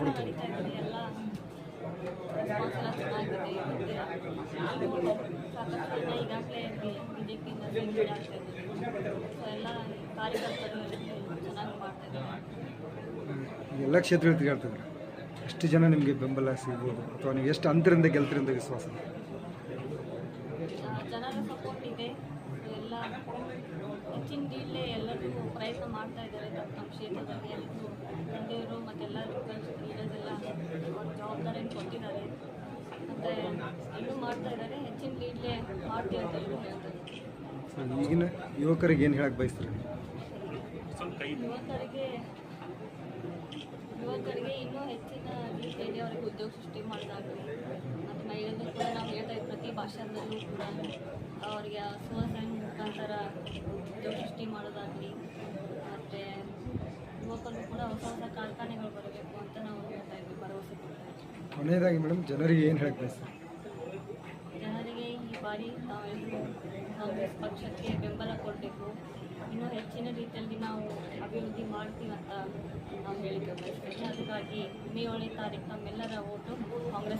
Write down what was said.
ಈಗಾಗಲೇ ಎಲ್ಲ ಸೊ ಎಲ್ಲ ಕಾರ್ಯಕರ್ತರು ಚೆನ್ನಾಗಿ ಮಾಡ್ತಾ ಇದ್ದಾರೆ ಎಲ್ಲ ಕ್ಷೇತ್ರಗಳು ತಿರುಗಾಡ್ತಿದ್ರು. ಎಷ್ಟು ಜನ ನಿಮಗೆ ಬೆಂಬಲ ಸಿಗ್ಬೋದು? ಅಥವಾ ನೀವು ಎಷ್ಟು ಅಂತರಿಂದ ಗೆಲ್ತರಿಂದ ಅಂತ ವಿಶ್ವಾಸ ಜನರ ಸಪೋರ್ಟ್ ಇದೆ. ಎಲ್ಲ ಹೆಚ್ಚಿನ ಲೀಡ್ಲೆ ಎಲ್ಲರೂ ಪ್ರಯತ್ನ ಮಾಡ್ತಾ ಇದ್ದಾರೆ ತಮ್ಮ ಕ್ಷೇತ್ರದಲ್ಲಿ. ಜವಾಬ್ದಾರಿಯನ್ನು ಕೊಟ್ಟಿದ್ದಾರೆ. ಮತ್ತು ಇನ್ನೂ ಮಾಡ್ತಾ ಇದ್ದಾರೆ ಹೆಚ್ಚಿನ ಲೀಡ್ಲೆ ಮಾಡ್ತೀವಿ ಅಂತ ಎಲ್ಲರೂ ಹೇಳ್ತಾರೆ. ಈಗಿನ ಯುವಕರಿಗೆ ಏನು ಹೇಳಕ್ಕೆ ಬಯಸ್ತಾರೆ? ಯುವಕರಿಗೆ ಯುವಕರಿಗೆ ಇನ್ನೂ ಹೆಚ್ಚಿನ ರೀತಿಯಲ್ಲಿ ಅವರಿಗೆ ಉದ್ಯೋಗ ಸೃಷ್ಟಿ ಮಾಡೋದಾಗಲಿ. ಮತ್ತು ಮಹಿಳೆಯರು ಕೂಡ ನಾವು ಹೇಳ್ತಾ ಇದ್ದೀವಿ ಪ್ರತಿ ಭಾಷಣದಲ್ಲೂ ಕೂಡ ಅವರಿಗೆ ಸ್ವಸಹಾಯ ಮುಖಾಂತರ ಉದ್ಯೋಗ ಸೃಷ್ಟಿ ಮಾಡೋದಾಗಲಿ. ಕೊನೆಯದಾಗಿ ಮೇಡಮ್, ಜನರಿಗೆ ಏನು ಹೇಳ್ತೀವಿ ಸರ್ ಜನರಿಗೆ ಈ ಬಾರಿ ಕಾಂಗ್ರೆಸ್ ಪಕ್ಷಕ್ಕೆ ಬೆಂಬಲ ಕೊಡಬೇಕು. ಇನ್ನೂ ಹೆಚ್ಚಿನ ರೀತಿಯಲ್ಲಿ ನಾವು ಅಭಿವೃದ್ಧಿ ಮಾಡ್ತೀವಿ ಅಂತ ನಾವು ಹೇಳಿದ್ದೇವೆ ಅದಕ್ಕಾಗಿ ಮೇ ಏಳನೇ ತಾರೀಕು ನಮ್ಮೆಲ್ಲರ ಓಟು ಕಾಂಗ್ರೆಸ್ಗೆ ಇರಲಿ